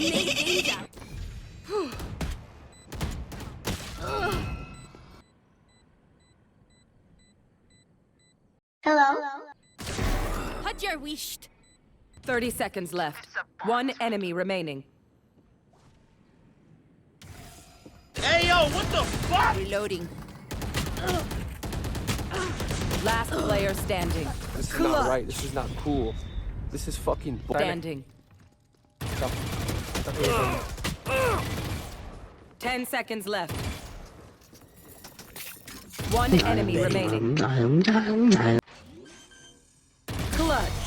danger. Hut your wished. 30 seconds left. One enemy remaining. Hey yo, what the fuck? Reloading. Last player standing. This is not right. This is not cool. This is fucking bull- Standing. 10 seconds left. One enemy remaining. Clutch.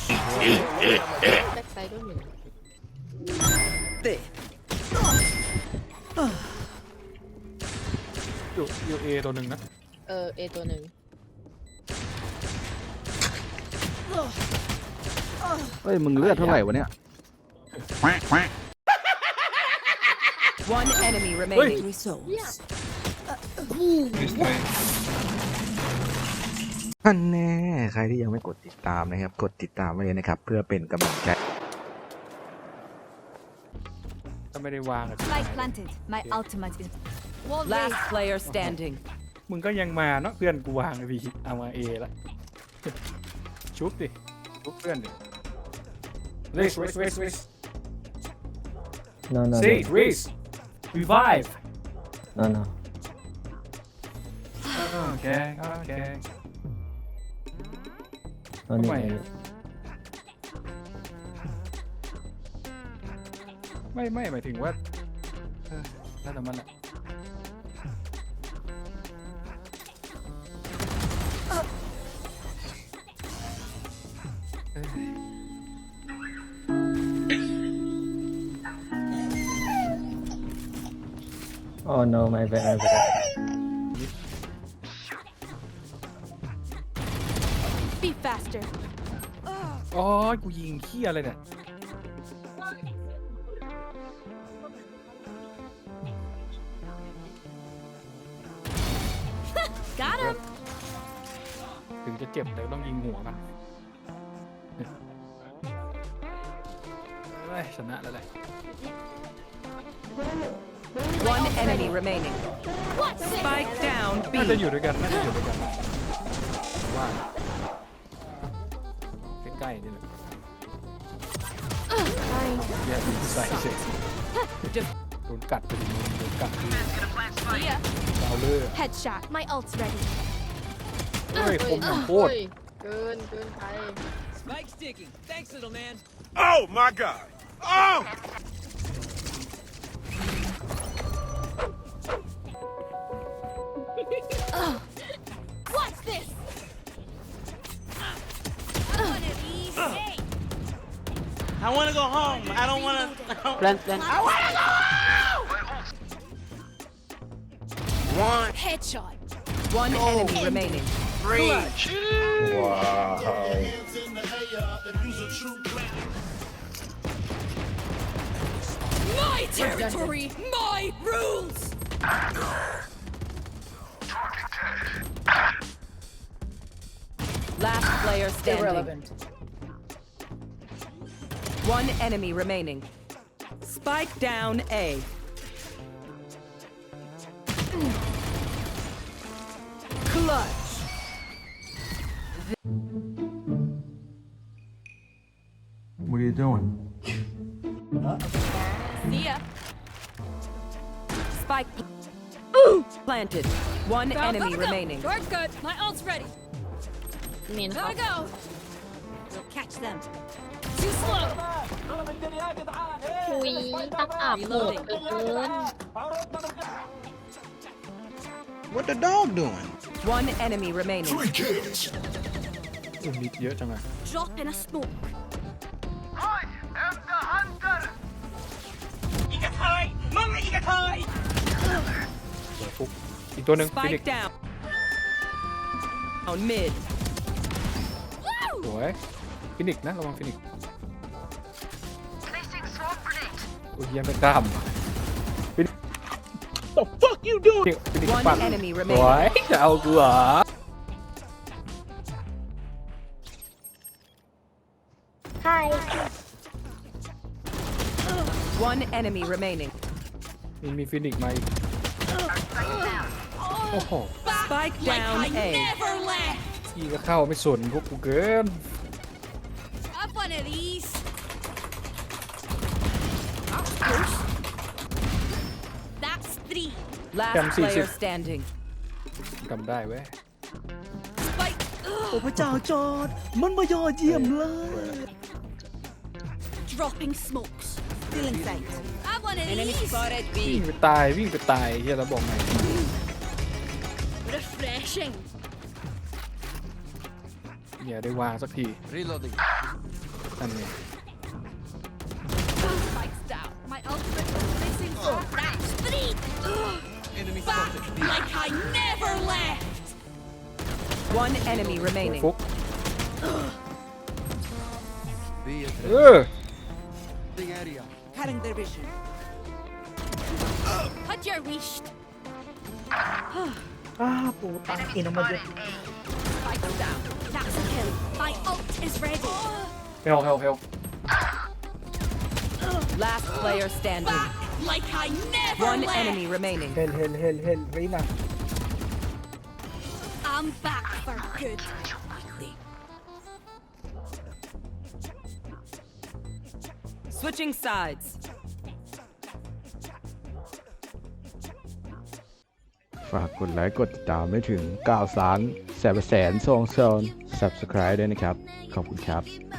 แบ็คไซด์ก็มีอยู่อยู่เอตัวหนึ่งนะเออเอตัวหนึ่งเฮ้ยมึงเลือดเท่าไหร่วะเนี่ย One enemy remaining. Resource. ท่านแน่ใครที่ยังไม่กดติดตามนะครับ กดติดตามไว้เลยนะครับ เพื่อเป็นกำลังใจ ถ้าไม่ได้วางอะ Spike planted. My ultimate is. Wall Last raised. player standing. มึงก็ยังมาเนาะเพื่อนกูวางไอพี่เอามาเอละชุบดิชุบเพื่อนดิ Race race race race No, no, say no, race revive no, no. โอเคโอเค No need, Why? no need. ไม่ไม่หมายถึงว่าเออแล้วแต่มันอะ Oh no, my bad, my bad. Be faster. อ๋อกูยิงเขี้ยอะไรเนี่ย Got him. ถึงจะเจ็บแต่ก็ต้องยิงหัวมันเอ้ยชนะแล้วแหละ One enemy remaining. What's it? Spike down น่าจะ B. อยู่ด้วยกันน่าจะอยู่ด้วยกันว่าใกล้ๆนี่แหละอย่ายิงใส่เฉยโดนกัดไปดิมึงโดนกัดดิ See ya. เอาเลย Headshot. My ult's ready. เฮ้ยคมอย่างโคตร เฮ้ยเกินเกินไป Spike sticking. Thanks, little man. Oh my god. Oh! What's this? I wanna go home. I don't wanna. Plant, plant. One, Headshot. One oh. enemy remaining. three. Wow. My territory. My rules. Last player standing. irrelevant One enemy remaining. Spike down A. Clutch. What are you doing See ya. Spike Ooh. planted. One Go, enemy go, go. remaining. You're good. My ult's ready. เมนเขา Gotta go. We'll catch them. Too slow. คุยตักอาบโหดเกิน What the dog doing? One enemy remaining. อุ้มมิดเยอะจังอะ Drop in a smoke. สวยฟุกอีกตัวหนึ่งฟินิก Spike down. On mid. สวยฟินิกนะระวังฟินิกโอ้ยเหี้ยังไม่กล้ามฟินิก The fuck you doing? ฟินิก One ปัด enemy สว remaining. ยจะเอากูเหรอ Hi One enemy remaining. มีมีฟินิกซ์มาอีกโอ้โห Spike down A. Never left. พี่ก็เข้าไม่สนพวกกูเกิน Have one of these. That's three. Last Damn, see, player see. standing. จำได้เว้ย Spike. โอ้พระเจ้าจอดมันมายอดเยี่ยมเลย Dropping smokes. Feeling sight. Have one of Enemy these. spotted วิ่ง B. ไปตายวิ่งไปตายเฮียแล้วบอกไง Refreshing. อย่าได้วางสักที Reloading. done here. One enemy remaining. Fuck. Yeah. Cutting their vision. Cut your wish. Ah, putang ina mo. Fight down. Hell, hell, hell. Last player standing. Like I never One left. enemy remaining. Hell, hell, hell, hell. Reina. I'm back for good. Switching sides. sides. ฝากกดไลค์กดติดตามไม่ถึง9ล้านแสนแสนซองซอน subscribe ด้วยนะครับ ขอบคุณครับ